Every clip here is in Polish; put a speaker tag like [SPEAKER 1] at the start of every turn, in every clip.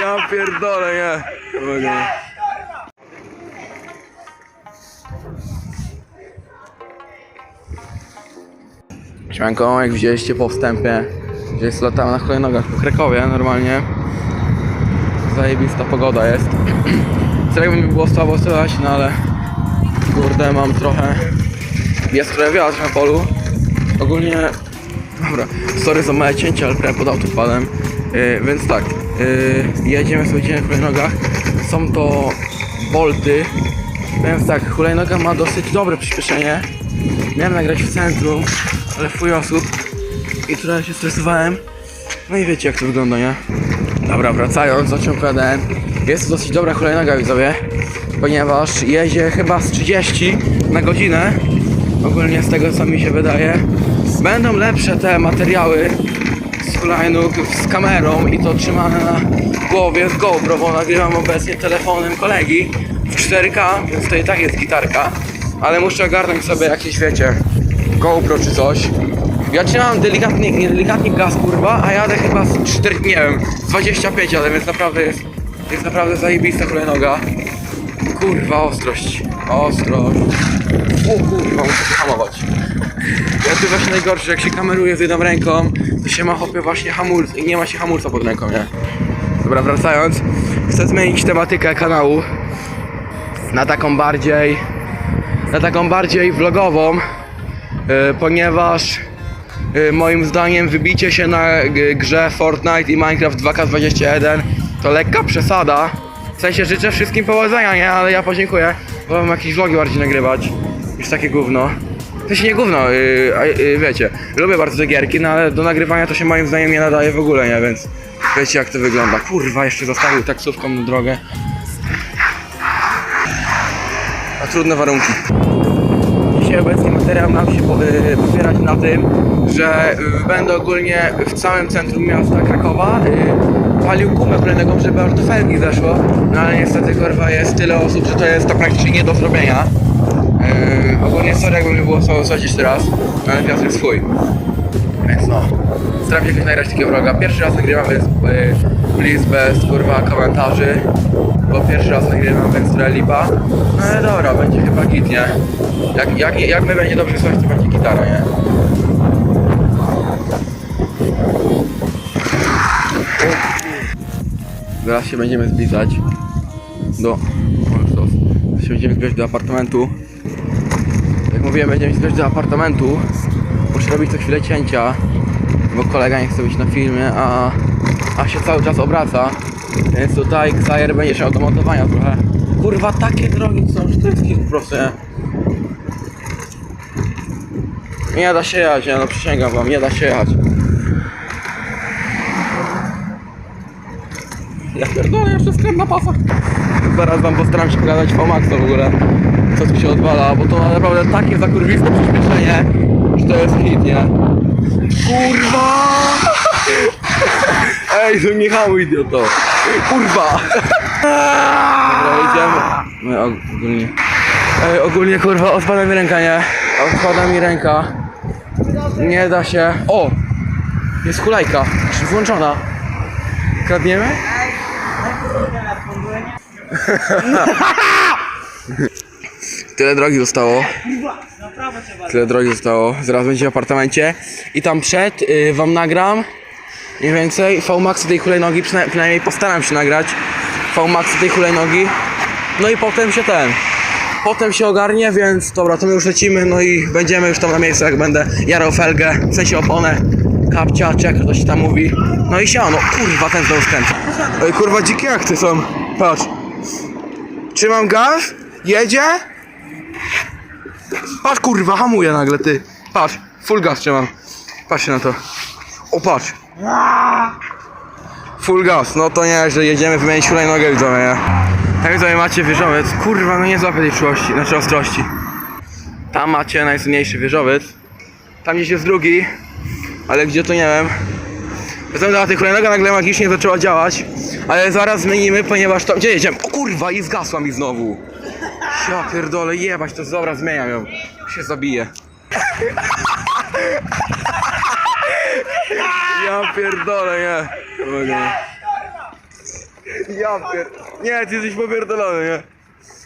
[SPEAKER 1] Ja pierdolę, nie. Dobra. Siemanko, jak widzieliście po wstępie, że jest latała na hulajnogach po Krakowie normalnie. Zajebista pogoda jest. Serio mi było słabo słychać, no ale kurde mam trochę... Jest trochę wiatr na polu. Ogólnie... Dobra, sorry za małe cięcie, ale prawie pod auto wpadłem. Yy, więc tak, yy, jedziemy sobie na hulajnogach. Są to bolty. Więc tak, hulajnoga ma dosyć dobre przyspieszenie. Miałem nagrać w centrum, ale fuj osób i trochę się stresowałem. No i wiecie jak to wygląda, nie? Dobra, wracając, o czym opowiadałem. Jest to dosyć dobra hulajnoga widzowie, ponieważ jedzie chyba z 30 na godzinę. Ogólnie z tego co mi się wydaje. Będą lepsze te materiały z hulajnóg z kamerą i to trzymane na głowie z GoPro, bo nagrywam obecnie telefonem kolegi w 4K, więc to i tak jest gitarka. Ale muszę ogarnąć sobie jakieś, wiecie, GoPro czy coś. Ja trzymam delikatnie, nie delikatnie gaz kurwa, a jadę chyba z 4, nie wiem, z 25, ale więc naprawdę jest, jest naprawdę zajebista hulajnoga. Kurwa, ostrość, ostrość. O kurwa, muszę się hamować. Ja tu właśnie najgorsze, jak się kameruje z jedną ręką, to się ma chopie właśnie hamulc i nie ma się hamulca pod ręką, nie? Dobra, wracając, chcę zmienić tematykę kanału na taką bardziej, na taką bardziej vlogową, yy, ponieważ yy, moim zdaniem wybicie się na g- grze Fortnite i Minecraft 2K21 to lekka przesada. W sensie życzę wszystkim powodzenia, nie? Ale ja podziękuję, mam jakieś vlogi bardziej nagrywać niż takie gówno. To się nie gówno, yy, a, yy, wiecie, lubię bardzo te gierki, no ale do nagrywania to się moim zdaniem nie nadaje w ogóle, nie? Więc wiecie jak to wygląda. Kurwa, jeszcze zostawił taksówką na drogę. A trudne warunki. Dzisiaj obecnie materiał nam się y, popierać na tym, że będę ogólnie w całym centrum miasta Krakowa y, palił gumę plenegą, żeby aż do felgi zeszło. No ale niestety kurwa jest tyle osób, że to jest to praktycznie nie do zrobienia. Y, ogólnie sorry jakby mi było słabo sądzić teraz, ale wiatr jest swój. Więc no, staram się jakoś takiego vloga. Pierwszy raz nagrywam bez, y, please bez kurwa komentarzy, bo pierwszy raz nagrywam, więc trochę lipa. No ale dobra, będzie chyba git, nie? Jak, jak, jak my będzie dobrze słychać, to będzie gitara, nie? Zaraz się będziemy zbliżać do... Zaraz się będziemy zbliżać do apartamentu. Jak mówiłem, będziemy zbliżać do apartamentu. Muszę robić co chwilę cięcia, bo kolega nie chce być na filmie, a, a się cały czas obraca. Więc tutaj Xayer będzie się do montowania trochę. Kurwa, takie drogi są, że po prostu, nie? Da się jechać, nie, no przysięgam wam, nie da się jechać. Ja pierdolę, jeszcze skręt na pasach. Zaraz wam postaram się pokazać VMAX w ogóle, co tu się odwala, bo to naprawdę takie zakurwiste przyspieszenie, że to jest hit, nie? Kurwa! Ej, to hamuj, idioto! Kurwa! Dobra, idziemy. My ogólnie... Ej, ogólnie kurwa, odpada mi ręka, nie? Odpada mi ręka. Nie da się... O! Jest hulajka. Czy włączona? Kradniemy? Tyle drogi zostało. Tyle drogi zostało. Zaraz będzie w apartamencie. I tam przed y, wam nagram mniej więcej VMAX tej hulajnogi, przyna- przynajmniej postaram się nagrać VMAX tej hulajnogi. No i potem się ten. Potem się ogarnie, więc dobra, to my już lecimy, no i będziemy już tam na miejscu, jak będę jarał felgę, w sensie oponę, kapcia, czy jak to się tam mówi. No i siano, kurwa, ten znowu skręca. Ej, kurwa, dzikie akty są. Patrz. Trzymam gaz, jedzie. Patrz, kurwa, hamuje nagle, ty. Patrz, full gas trzymam. Patrzcie na to. O, patrz. Full gas, no to nie, że jedziemy wymienić hulajnogę widzowie, nie? Jak widzowie macie wieżowiec, kurwa, no nie złapię tej czułości, znaczy ostrości. Tam macie najsłynniejszy wieżowiec. Tam gdzieś jest drugi, ale gdzie to nie wiem. Na tej hulajnoga nagle magicznie zaczęła działać, ale zaraz zmienimy, ponieważ to... Gdzie jedziemy? O kurwa, i zgasła mi znowu. Ja pierdolę, jebać to, dobra, zmieniam ją. Się zabiję. Ja pierdolę, nie. Mogę. Ja pier... Nie, ty jesteś popierdolony, nie?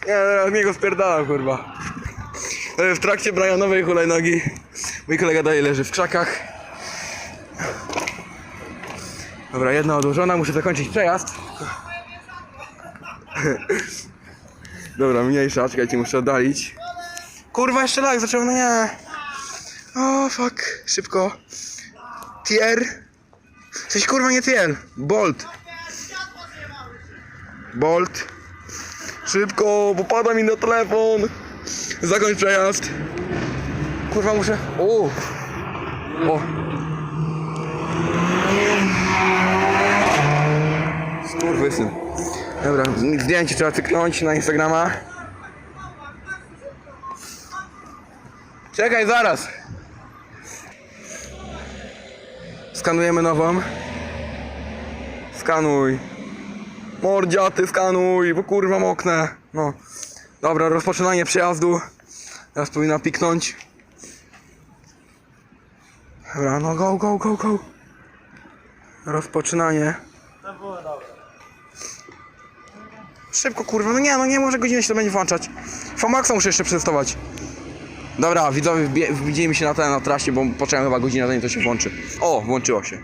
[SPEAKER 1] Nie, teraz mnie go spierdalam, kurwa. E, W trakcie Brianowej hulajnogi mój kolega dalej leży w krzakach. Dobra, jedna odłożona, muszę zakończyć przejazd. Dobra, mniejsza, czekajcie, muszę oddalić. Kurwa, jeszcze lag zaczął, no nie. O, fuck, szybko. Tier. Coś kurwa nie tier. Bolt. Bolt. Szybko, bo pada mi na telefon. Zakończ przejazd. Kurwa muszę. O. O. Skurwysyn. Dobra, zdjęcie trzeba cyknąć na Instagrama. Czekaj, zaraz. Skanujemy nową. Skanuj. Mordziaty, skanuj, bo kurwa moknę. No. Dobra, rozpoczynanie przejazdu. Teraz powinna piknąć. Dobra, no go, go, go, go. Rozpoczynanie. Szybko kurwa, no nie, no nie może godzinę się to będzie włączać. Famaxa muszę jeszcze przetestować. Dobra, widzowie, wbie- wbijemy się na ten, na trasie, bo poczekam chyba godzinę, zanim to się włączy. O, włączyło się.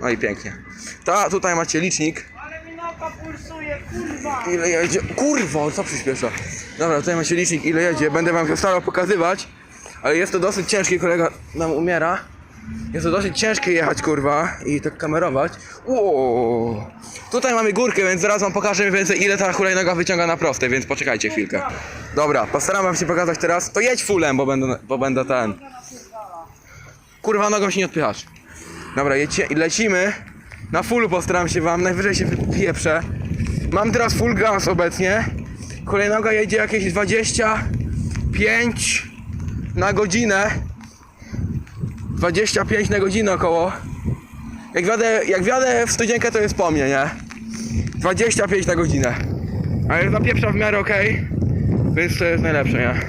[SPEAKER 1] No i pięknie. Ta, tutaj macie licznik.
[SPEAKER 2] Ale mi noga pulsuje, kurwa!
[SPEAKER 1] Ile jedzie? Kurwa, co przyspiesza? Dobra, tutaj macie licznik, ile jedzie. Będę wam się starał pokazywać. Ale jest to dosyć ciężkie, kolega nam umiera. Jest to dosyć ciężkie jechać, kurwa, i tak kamerować. Uuu. Tutaj mamy górkę, więc zaraz wam pokażę więcej, ile ta hulajnoga wyciąga na prostej, więc poczekajcie chwilkę. Dobra, postaram wam się pokazać teraz. To jedź fullem, bo będę, bo będę ten. Kurwa, nogą się nie odpychasz. Dobra, jedźcie i lecimy. Na fullu postaram się wam, najwyżej się wypieprzę. Mam teraz full gas obecnie. Kolejnoga jedzie jakieś 25 na godzinę. 25 na godzinę około. Jak wiadę, jak wiadę w studzienkę to jest po mnie, nie? 25 na godzinę. Ale zapieprza w miarę okej. Więc to jest najlepsze, nie?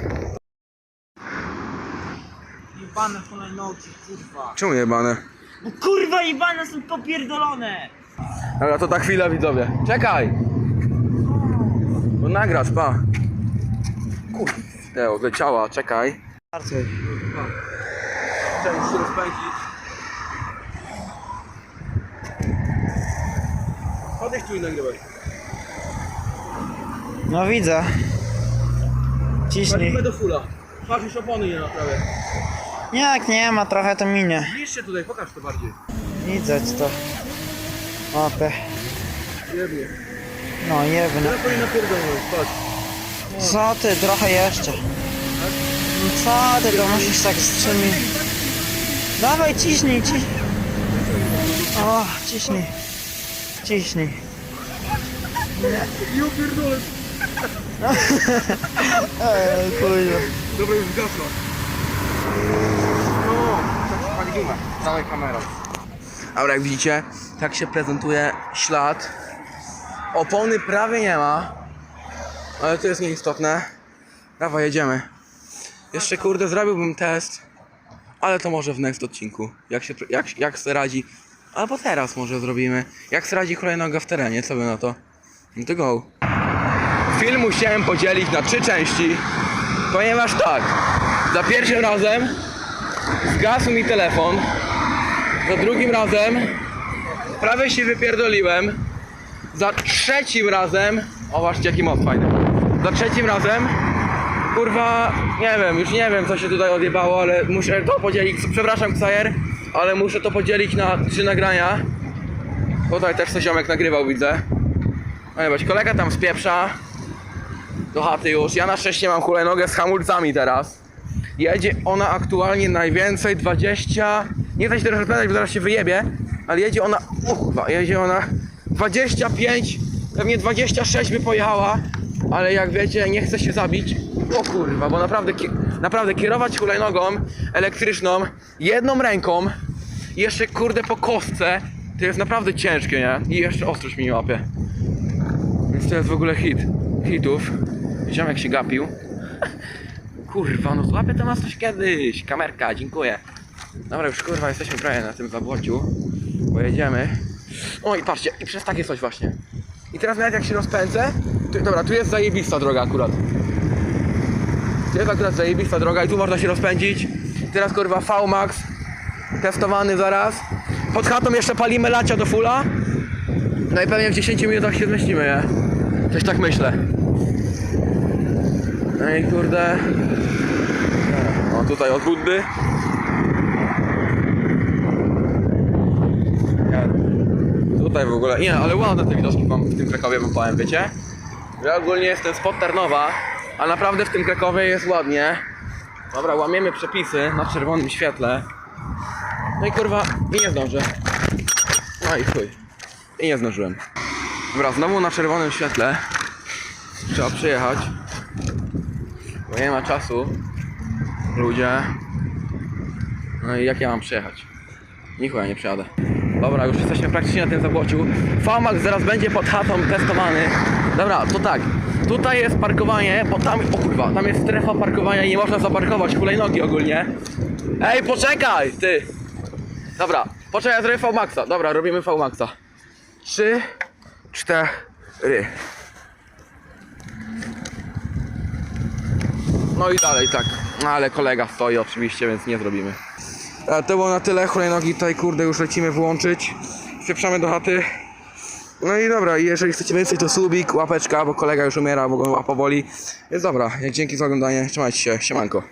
[SPEAKER 2] Jebane hulajnogi, kurwa.
[SPEAKER 1] Czemu jebane?
[SPEAKER 2] Bo kurwa jebane są popierdolone!
[SPEAKER 1] Dobra, to ta chwila widzowie. Czekaj! Bo nagrasz, pa. Kurde, odleciała, czekaj.
[SPEAKER 2] Bardziej.
[SPEAKER 1] Chciałem się rozpędzić. Chodeś tu i nagrywaj.
[SPEAKER 2] No widzę. Ciśnij.
[SPEAKER 1] Walimy do fula. Patrz, już opony nie naprawię.
[SPEAKER 2] Nie, jak nie ma, trochę to minie.
[SPEAKER 1] Bliż się tutaj, pokaż to bardziej.
[SPEAKER 2] Widzę to. Opę.
[SPEAKER 1] Jebie.
[SPEAKER 2] No jebne.
[SPEAKER 1] Teraz powinien napierdolnąć, patrz.
[SPEAKER 2] Co ty, trochę jeszcze. No co ty, to musisz tak strzelnie. Dawaj, ciśnij, ciśnij. O, ciśnij. Ciśnij.
[SPEAKER 1] Jo pierdolę.
[SPEAKER 2] Eee, kurwa.
[SPEAKER 1] Dobra, już zgasła. No, tak pali gumę. Całej kamerą. Dobra, jak widzicie, tak się prezentuje ślad. Opony prawie nie ma. Ale to jest nieistotne. Dawaj, jedziemy. Jeszcze kurde, zrobiłbym test. Ale to może w next odcinku. Jak się, jak, jak se radzi. Albo teraz może zrobimy. Jak se radzi hulajnoga w terenie, co by na to? No to go. Film musiałem podzielić na trzy części, ponieważ tak, za pierwszym razem zgasł mi telefon, za drugim razem prawie się wypierdoliłem, za trzecim razem, o właśnie jaki most fajny, za trzecim razem, kurwa, nie wiem, już nie wiem co się tutaj odjebało, ale muszę to podzielić, przepraszam Ksajer, ale muszę to podzielić na trzy nagrania, tutaj też coś ziomek nagrywał widzę, no bo kolega tam spieprza, do chaty już. Ja na szczęście mam hulajnogę z hamulcami teraz. Jedzie ona aktualnie najwięcej 20. Nie chcę się teraz rozpędzać, bo zaraz się wyjebie, ale jedzie ona. Kurwa, jedzie ona 25, pewnie 26 by pojechała, ale jak wiecie, nie chce się zabić. O kurwa, bo naprawdę, naprawdę kierować hulajnogą elektryczną jedną ręką jeszcze kurde po kostce, to jest naprawdę ciężkie, nie? I jeszcze ostrość mi łapie. Więc to jest w ogóle hit. Hitów. Ziomek się gapił. Kurwa, no złapię to nas coś kiedyś. Kamerka, dziękuję. Dobra, już kurwa, jesteśmy prawie na tym zabłociu. Pojedziemy. O i patrzcie, i przez takie coś właśnie. I teraz nawet jak się rozpędzę, tu, dobra, tu jest zajebista droga akurat. Jest akurat zajebista droga i tu można się rozpędzić. Teraz kurwa V-Max, testowany zaraz. Pod chatą jeszcze palimy lacia do fula. No i pewnie w 10 minutach się zmieścimy, nie? Coś tak myślę. No i kurde. O tutaj od Buddy. Tutaj w ogóle. Nie, ale ładne te widoczki mam w tym Krakowie wam powiem, wiecie? Ja ogólnie jestem spod Tarnowa, a naprawdę w tym Krakowie jest ładnie. Dobra, łamiemy przepisy na czerwonym świetle. No i kurwa, i nie zdążę. No i chuj. I nie zdążyłem. Dobra, znowu na czerwonym świetle. Trzeba przyjechać. Bo nie ma czasu. Ludzie. No i jak ja mam przyjechać? Nichuja nie przyjadę. Dobra, już jesteśmy praktycznie na tym zabłociu. Famax zaraz będzie pod chatą testowany. Dobra, to tak. Tutaj jest parkowanie, bo tam, o kurwa, tam jest strefa parkowania i nie można zaparkować hulajnogi ogólnie. Ej, poczekaj, ty! Dobra, poczekaj, zrobię V-Maxa. Dobra, robimy V-Maxa. Trzy, cztery. No i dalej tak. No ale kolega stoi oczywiście, więc nie zrobimy. A to było na tyle. Hulajnogi tutaj kurde już lecimy włączyć. Wpieprzamy do chaty. No i dobra, jeżeli chcecie więcej to subik, łapeczka, bo kolega już umiera, bo go łapa boli. Jest dobra, dzięki za oglądanie, trzymajcie się, siemanko.